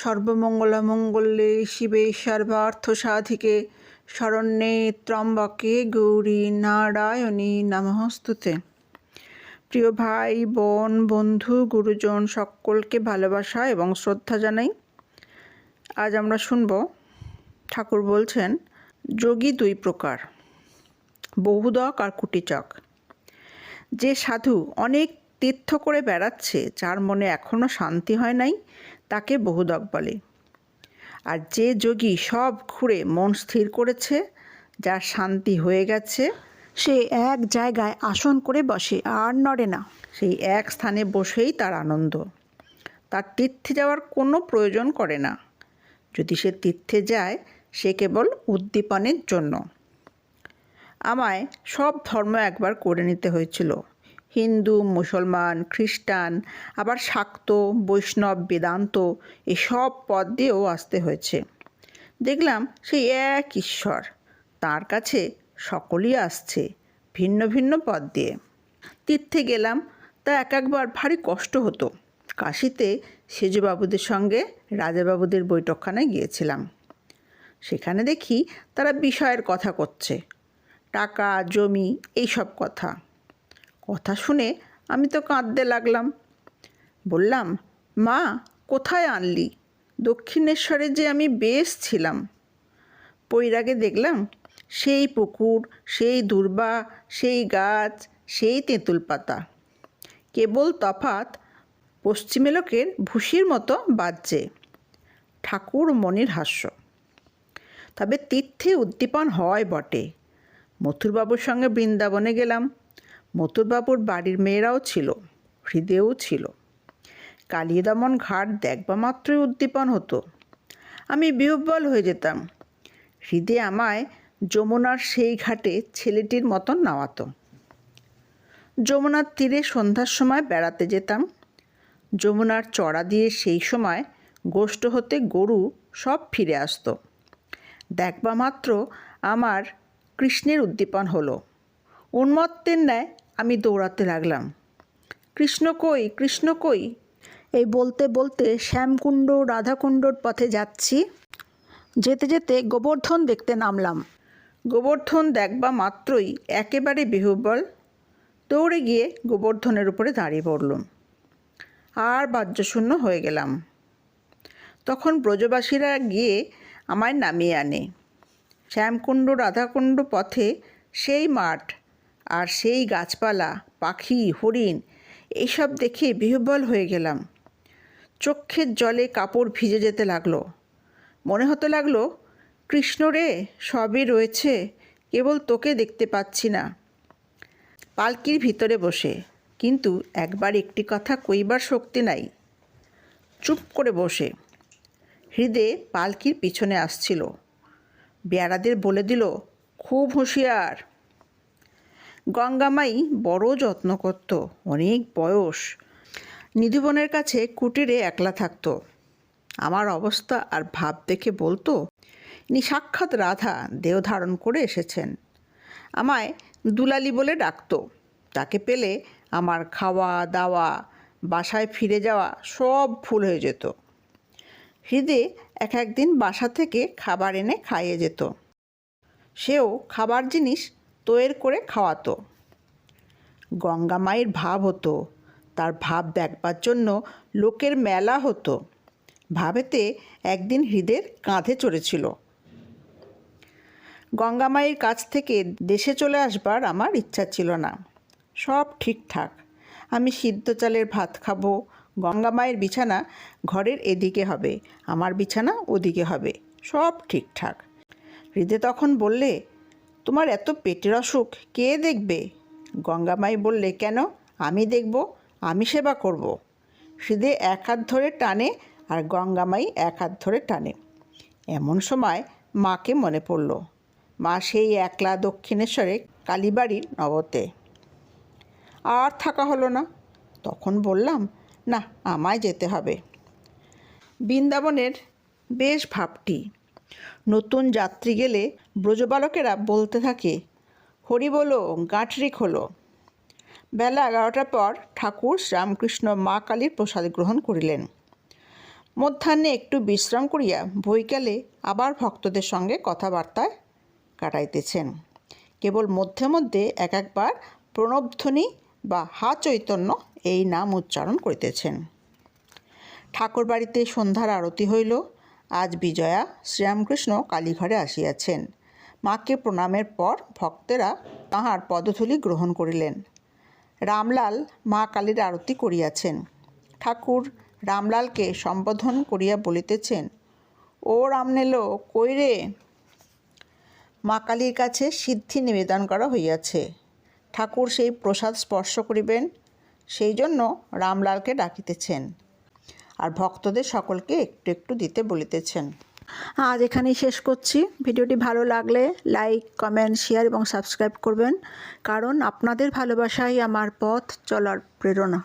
সর্বমঙ্গলমঙ্গলে শিবে সর্বার্থ সাধিকে শরণ্যে ত্রম্বকে গৌরী নারায়ণী নমস্তুতে। প্রিয় ভাই, বোন, বন্ধু, গুরুজন, সকলকে ভালোবাসা এবং শ্রদ্ধা জানাই। আজ আমরা শুনব, ঠাকুর বলছেন, যোগী দুই প্রকার, বহুদক আর কুটিচক। যে সাধু অনেক তীর্থ করে বেড়াচ্ছে, যার মনে এখনও শান্তি হয় নাই, তাকে বহুদক বলে। আর যে যোগী সব ঘুরে মন স্থির করেছে, যার শান্তি হয়ে গেছে, সে এক জায়গায় আসন করে বসে, আর নড়ে না। সেই এক স্থানে বসেই তার আনন্দ। তার তীর্থে যাওয়ার কোনো প্রয়োজন করে না। যদি সে তীর্থে যায়, সে কেবল উদ্দীপনের জন্য। আমায় সব ধর্ম একবার করে নিতে হয়েছিল। হিন্দু, মুসলমান, খ্রিস্টান, আবার শাক্ত, বৈষ্ণব, বেদান্ত এসব পদ দিয়েও আসতে হয়েছে। দেখলাম সেই এক ঈশ্বর, তার কাছে সকলেই আসছে ভিন্ন ভিন্ন পদ দিয়ে। তীর্থে গেলাম, তা এক একবার ভারী কষ্ট হতো। কাশিতে সেজুবাবুদের সঙ্গে রাজাবাবুদের বৈঠকখানায় গিয়েছিলাম। সেখানে দেখি তারা বিষয়ের কথা করছে, টাকা, জমি, এইসব কথা। কথা শুনে আমি তো কাঁদতে লাগলাম। বললাম, মা, কোথায় আনলি? দক্ষিণেশ্বরে যে আমি বেশ ছিলাম। পৈরাগে দেখলাম, সেই পুকুর, সেই দুর্বা, সেই গাছ, সেই তেঁতুল পাতা। কেবল তফাত পশ্চিমে লোকের ভুসির মতো বাজছে। ঠাকুর মনির হাস্য। তবে তীর্থে উদ্দীপন হয় বটে। মথুরবাবুর সঙ্গে বৃন্দাবনে গেলাম। মথুরবাবুর বাড়ির মেয়েরাও ছিল, হৃদয়েও ছিল। কালিদামন ঘাট দেখবা মাত্রই উদ্দীপন হতো। আমি বিহ্বল হয়ে যেতাম। হৃদে আমায় যমুনার সেই ঘাটে ছেলেটির মতন নামাতো। যমুনার তীরে সন্ধ্যার সময় বেড়াতে যেতাম। যমুনার চড়া দিয়ে সেই সময় গোষ্ঠ হতে গরু সব ফিরে আসতো। দেখবা মাত্র আমার কৃষ্ণের উদ্দীপন হলো। উন্মত্তের ন্যায় আমি দৌড়াতে লাগলাম। কৃষ্ণ কই কৃষ্ণ কই? এই বলতে বলতে শ্যামকুণ্ড, রাধাকুণ্ডর পথে যাচ্ছি। যেতে যেতে গোবর্ধন দেখতে নামলাম। গোবর্ধন দেখবা মাত্রই একেবারে বিহুবল। দৌড়ে গিয়ে গোবর্ধনের উপরে দাঁড়িয়ে পড়লুম। আর বাহ্যশূন্য হয়ে গেলাম। তখন ব্রজবাসীরা গিয়ে আমায় নামিয়ে আনে। শ্যামকুণ্ড, রাধাকুণ্ড পথে সেই মাঠ আর সেই গাছপালা, পাখি, হরিণ এইসব দেখে বিহ্বল হয়ে গেলাম। চক্ষের জলে কাপড় ভিজে যেতে লাগল। মনে হতে লাগল, কৃষ্ণ রে, সবই রয়েছে, কেবল তোকে দেখতে পাচ্ছি না। পালকির ভিতরে বসে, কিন্তু একবার একটি কথা কইবার শক্তি নাই। চুপ করে বসে। হৃদে পালকির পিছনে আসছিল। বেয়ারাদের বলে দিল, খুব হুঁশিয়ার। গঙ্গামাই বড় যত্ন করত, অনেক বয়স। নিধুবনের কাছে কুটিরে একলা থাকতো। আমার অবস্থা আর ভাব দেখে বলতো, ইনি সাক্ষাৎ রাধা, দেহ ধারণ করে এসেছেন। আমায় দুলালি বলে ডাকতো। তাকে পেলে আমার খাওয়া, দাওয়া, বাসায় ফিরে যাওয়া সব ভুল হয়ে যেত। হৃদে এক একদিন বাসা থেকে খাবার এনে খাইয়ে যেত। সেও খাবার জিনিস তৈর করে খাওয়াতো। গঙ্গা মায়ের ভাব হতো, তার ভাব দেখবার জন্য লোকের মেলা হতো। ভাবেতে একদিন হৃদের কাঁধে চড়েছিল। গঙ্গামায়ের কাছ থেকে দেশে চলে আসবার আমার ইচ্ছা ছিল না। সব ঠিকঠাক। আমি সিদ্ধ চালের ভাত খাব গঙ্গামায়ের বিছানা ঘরের এদিকে হবে, আমার বিছানা ওদিকে হবে, সব ঠিকঠাক। হৃদে তখন বললে তোমার এত পেটের অসুখ, কে দেখবে? গঙ্গামাই বললে, কেন? আমি দেখব, আমি সেবা করব। হৃদে এক হাত ধরে টানে আর গঙ্গামাই এক হাত ধরে টানে। এমন সময় মাকে মনে পড়ল, মা সেই একলা দক্ষিণেশ্বরে কালীবাড়ির নবতে আর থাকা হলো না। তখন বললাম, না, আমায় যেতে হবে। বৃন্দাবনের বেশ ভাবটি নতুন যাত্রী গেলে ব্রজবালকেরা বলতে থাকে, হরি বলো গাঁটরিক হলো বেলা এগারোটার পর ঠাকুর শ্রীরামকৃষ্ণ মা কালীর প্রসাদ গ্রহণ করিলেন। মধ্যাহ্নে একটু বিশ্রাম করিয়া বৈকালে আবার ভক্তদের সঙ্গে কথাবার্তায় কাটাইতেছেন। কেবল মধ্যে মধ্যে এক একবার প্রণবধ্বনি বা হা চৈতন্য এই নাম উচ্চারণ করিতেছেন। ঠাকুরবাড়িতে সন্ধ্যার আরতি হইল। আজ বিজয়া শ্রীরামকৃষ্ণ কালীঘরে আসিয়াছেন। মাকে প্রণামের পর ভক্তেরা তাহার পদধূলি গ্রহণ করিলেন। রামলাল মা কালীর আরতি করিয়াছেন। ঠাকুর রামলালকে সম্বোধন করিয়া বলিতেছেন, ও রামনেলো, কই রে? মা কালীর কাছে সিদ্ধি নিবেদন করা হইয়াছে। ঠাকুর সেই প্রসাদ স্পর্শ করিবেন, সেই জন্য রামলালকে ডাকিতেছেন। আর ভক্তদের সকলকে একটু একটু দিতে বলিতেছেন। আজ এখানেই শেষ করছি। ভিডিওটি ভালো লাগলে লাইক, কমেন্ট, শেয়ার এবং সাবস্ক্রাইব করবেন। কারণ আপনাদের ভালোবাসাই আমার পথ চলার প্রেরণা।